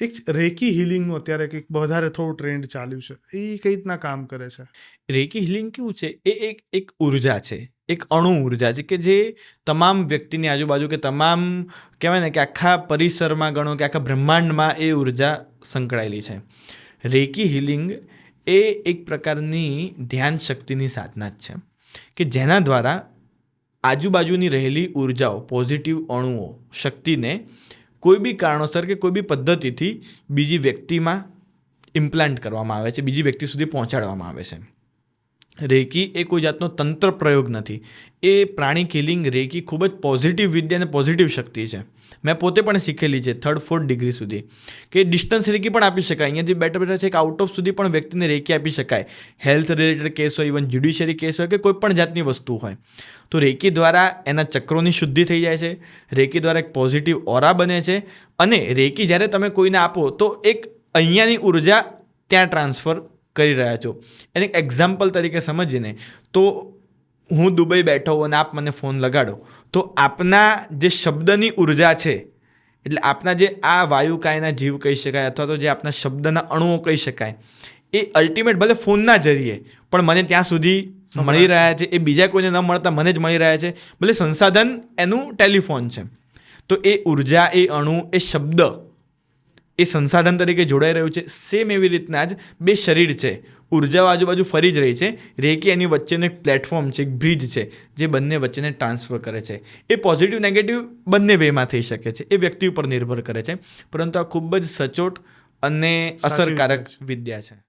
એક રેકી હિલિંગનું અત્યારે કંઈક વધારે થોડું ટ્રેન્ડ ચાલ્યું છે. એ કઈ રીતના કામ કરે છે. રેકી હિલિંગ કેવું છે? એ એક એક ઊર્જા છે. એક અણુ ઊર્જા છે કે જે તમામ વ્યક્તિની આજુબાજુ કે તમામ કહેવાય ને કે આખા પરિસરમાં ગણો કે આખા બ્રહ્માંડમાં એ ઊર્જા સંકળાયેલી છે. રેકી હિલિંગ એ એક પ્રકારની ધ્યાન શક્તિની સાધના જ છે કે જેના દ્વારા આજુબાજુની રહેલી ઉર્જાઓ, પોઝિટિવ અણુઓ, શક્તિને કોઈ બી કારણોસર કે કોઈ બી પદ્ધતિથી બીજી વ્યક્તિમાં ઇમ્પ્લાન્ટ કરવામાં આવે છે, બીજી વ્યક્તિ સુધી પહોંચાડવામાં આવે છે. રેકી એ કોઈ જાતનો તંત્ર પ્રયોગ નથી. એ પ્રાણી કિલિંગ રેકી ખૂબ જ પોઝિટિવ વિદ્યા અને પોઝિટિવ શક્તિ છે. મેં પોતે પણ શીખેલી છે થર્ડ ફોર્થ ડિગ્રી સુધી. કે ડિસ્ટન્સ રેકી પણ આપી શકાય. અહીંયાથી બેટર બેટર છે કે આઉટ ઓફ સુધી પણ વ્યક્તિને રેકી આપી શકાય. હેલ્થ રિલેટેડ કેસ હોય ઇવન જ્યુડિશિયરી કેસ હોય કે કોઈ પણ જાતની વસ્તુ હોય. તો રેકી દ્વારા એના ચક્રોની શુદ્ધિ થઈ જાય છે. રેકી દ્વારા એક પોઝિટિવ ઓરા બને છે. અને રેકી જ્યારે તમે કોઈને આપો તો એક અહીંયાની ઊર્જા ત્યાં ટ્રાન્સફર કરી રહ્યા છો. એને એક એક્ઝામ્પલ તરીકે સમજીને તો હું દુબઈ બેઠો હોઉં અને આપ મને ફોન લગાડો. તો આપના જે શબ્દની ઊર્જા છે એટલે આપના જે આ વાયુકાયના જીવ કહી શકાય અથવા તો જે આપના શબ્દના અણુઓ કહી શકાય એ અલ્ટિમેટ ભલે ફોનના જરીએ પણ મને ત્યાં સુધી મળી રહ્યા છે. એ બીજા કોઈને ન મળતા મને જ મળી રહ્યા છે. ભલે સંસાધન એનું ટેલિફોન છે. તો એ ઊર્જા એ અણુ એ શબ્દ એ સંસાધન તરીકે જોડાઈ રહ્યું છે. સેમ એવી રીતના જ બે શરીર છે. ઉર્જાઓ આજુબાજુ ફરી જ રહી છે. રેકી એની વચ્ચેનું એક પ્લેટફોર્મ છે એક બ્રિજ છે જે બંને વચ્ચેને ટ્રાન્સફર કરે છે. એ પોઝિટિવ નેગેટિવ બંને વેમાં થઈ શકે છે. એ વ્યક્તિ ઉપર નિર્ભર કરે છે. પરંતુ આ ખૂબ જ સચોટ અને અસરકારક વિદ્યા છે.